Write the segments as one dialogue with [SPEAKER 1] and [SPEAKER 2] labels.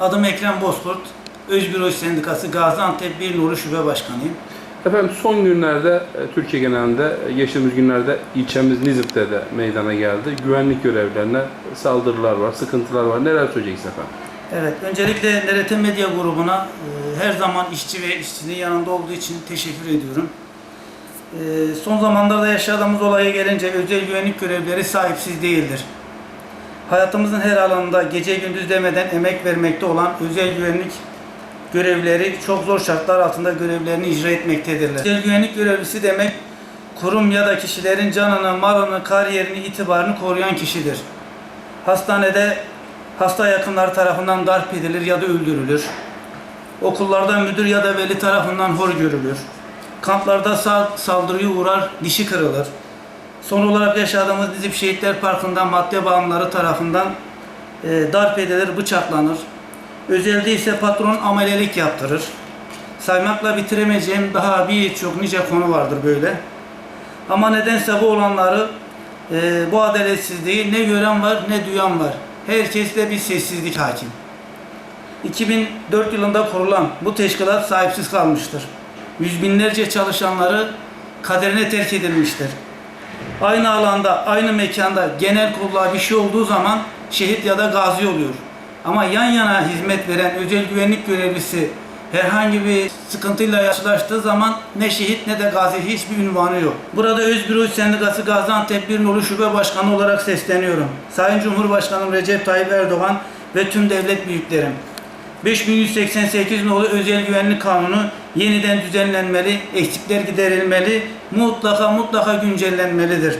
[SPEAKER 1] Adım Ekrem Bozkurt. Özgür Oş Sendikası Gaziantep 1 Nolu Şube Başkanıyım.
[SPEAKER 2] Efendim son günlerde e, Türkiye genelinde e, geçtiğimiz günlerde ilçemiz Nizip'te de meydana geldi. Güvenlik görevlilerine saldırılar var, sıkıntılar var. Neler söyleyeceksiniz efendim?
[SPEAKER 1] Evet, öncelikle NRT Medya grubuna e, her zaman işçi ve işçinin yanında olduğu için teşekkür ediyorum. E, son zamanlarda yaşadığımız olaya gelince özel güvenlik görevlileri sahipsiz değildir. Hayatımızın her alanında gece gündüz demeden emek vermekte olan özel güvenlik görevlileri çok zor şartlar altında görevlerini icra etmektedirler. Özel güvenlik görevlisi demek kurum ya da kişilerin canını, malını, kariyerini, itibarını koruyan kişidir. Hastanede hasta yakınları tarafından darp edilir ya da öldürülür. Okullarda müdür ya da veli tarafından hor görülür. Kamplarda sal- saldırıya uğrar, dişi kırılır. Son olarak yaşadığımız Dizip Şehitler Parkı'nda madde bağımlıları tarafından e, darp edilir, bıçaklanır. Özelde ise patron amelelik yaptırır. Saymakla bitiremeyeceğim daha birçok nice konu vardır böyle. Ama nedense bu olanları, e, bu adaletsizliği ne gören var ne duyan var. Herkeste bir sessizlik hakim. 2004 yılında kurulan bu teşkilat sahipsiz kalmıştır. Yüz binlerce çalışanları kaderine terk edilmiştir. Aynı alanda, aynı mekanda genel kuruluğa bir şey olduğu zaman şehit ya da gazi oluyor. Ama yan yana hizmet veren özel güvenlik görevlisi herhangi bir sıkıntıyla karşılaştığı zaman ne şehit ne de gazi hiçbir ünvanı yok. Burada Özgür Uç Sendikası Gaziantep 1 Nolu Şube Başkanı olarak sesleniyorum. Sayın Cumhurbaşkanım Recep Tayyip Erdoğan ve tüm devlet büyüklerim. 5188 nolu özel güvenlik kanunu yeniden düzenlenmeli, eksikler giderilmeli, mutlaka mutlaka güncellenmelidir.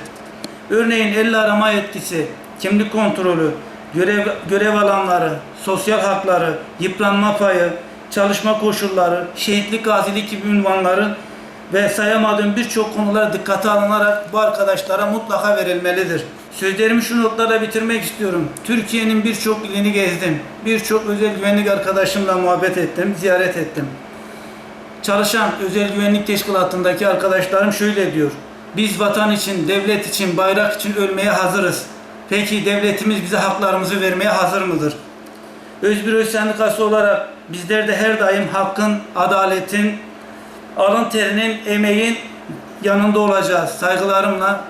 [SPEAKER 1] Örneğin elle arama yetkisi, kimlik kontrolü, görev, görev alanları, sosyal hakları, yıpranma payı, çalışma koşulları, şehitlik, gazilik gibi ünvanların ve sayamadığım birçok konular dikkate alınarak bu arkadaşlara mutlaka verilmelidir. Sözlerimi şu notlarla bitirmek istiyorum. Türkiye'nin birçok ilini gezdim. Birçok özel güvenlik arkadaşımla muhabbet ettim, ziyaret ettim. Çalışan özel güvenlik teşkilatındaki arkadaşlarım şöyle diyor. Biz vatan için, devlet için, bayrak için ölmeye hazırız. Peki devletimiz bize haklarımızı vermeye hazır mıdır? Özgür Öz Sendikası olarak bizler de her daim hakkın, adaletin, alın terinin, emeğin yanında olacağız. Saygılarımla